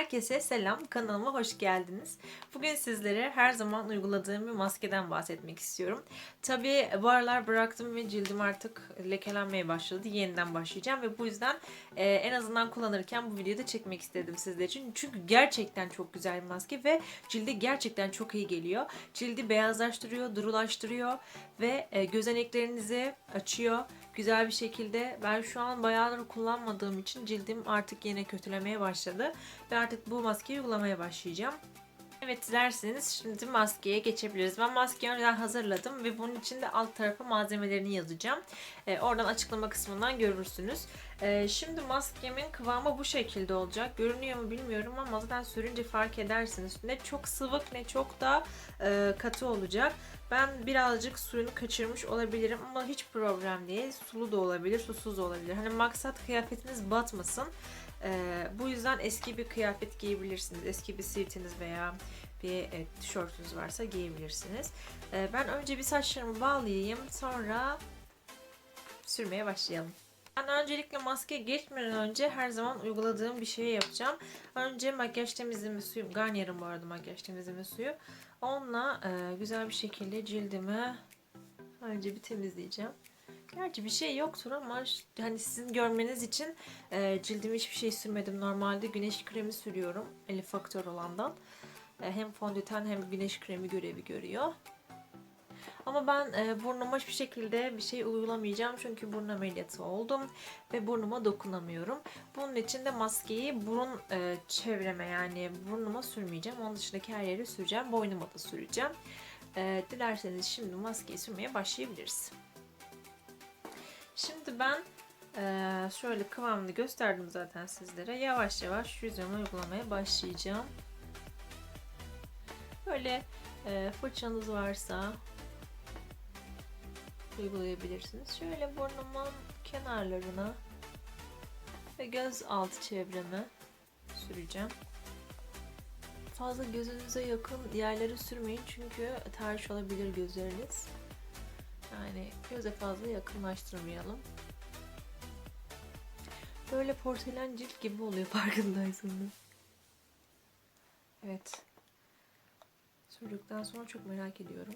Herkese selam, kanalıma hoş geldiniz. Bugün sizlere her zaman uyguladığım bir maskeden bahsetmek istiyorum. Tabii bu aralar bıraktım ve cildim artık lekelenmeye başladı. Yeniden başlayacağım ve bu yüzden e, en azından kullanırken bu videoyu çekmek istedim sizler için. Çünkü gerçekten çok güzel bir maske ve cilde gerçekten çok iyi geliyor. Cildi beyazlaştırıyor, durulaştırıyor ve e, gözeneklerinizi açıyor güzel bir şekilde. Ben şu an bayağıdır kullanmadığım için cildim artık yine kötülemeye başladı. Ve artık bu maskeyi uygulamaya başlayacağım. Evet dilerseniz şimdi maskeye geçebiliriz. Ben maskeyi önceden hazırladım ve bunun için de alt tarafa malzemelerini yazacağım. Ee, oradan açıklama kısmından görürsünüz. Ee, şimdi maskemin kıvamı bu şekilde olacak. Görünüyor mu bilmiyorum ama zaten sürünce fark edersiniz. Ne çok sıvık ne çok da e, katı olacak. Ben birazcık suyunu kaçırmış olabilirim ama hiç problem değil. Sulu da olabilir, susuz da olabilir. Hani maksat kıyafetiniz batmasın. Ee, bu yüzden eski bir kıyafet giyebilirsiniz. Eski bir sivitiniz veya bir e, tişörtünüz varsa giyebilirsiniz. Ee, ben önce bir saçlarımı bağlayayım. Sonra sürmeye başlayalım. Ben öncelikle maske geçmeden önce her zaman uyguladığım bir şeyi yapacağım. Önce makyaj temizleme suyu, Garnier'in bu arada makyaj temizleme suyu. Onunla e, güzel bir şekilde cildimi önce bir temizleyeceğim. Gerçi bir şey yoktur ama hani sizin görmeniz için e, cildime hiçbir şey sürmedim. Normalde güneş kremi sürüyorum. Elif Faktör olandan. E, hem fondöten hem güneş kremi görevi görüyor. Ama ben e, burnuma hiçbir şekilde bir şey uygulamayacağım. Çünkü burun ameliyatı oldum ve burnuma dokunamıyorum. Bunun için de maskeyi burun e, çevreme yani burnuma sürmeyeceğim. Onun dışındaki her yere süreceğim. Boynuma da süreceğim. Dilerseniz şimdi maskeyi sürmeye başlayabiliriz. Şimdi ben şöyle kıvamını gösterdim zaten sizlere. Yavaş yavaş yüzüme uygulamaya başlayacağım. Böyle eee, fırçanız varsa uygulayabilirsiniz. Şöyle burnumun kenarlarına ve göz altı çevreme süreceğim. Fazla gözünüze yakın yerlere sürmeyin çünkü tercih olabilir gözleriniz. Yani göze fazla yakınlaştırmayalım. Böyle porselen cilt gibi oluyor farkındaysanız. Evet. Sürdükten sonra çok merak ediyorum.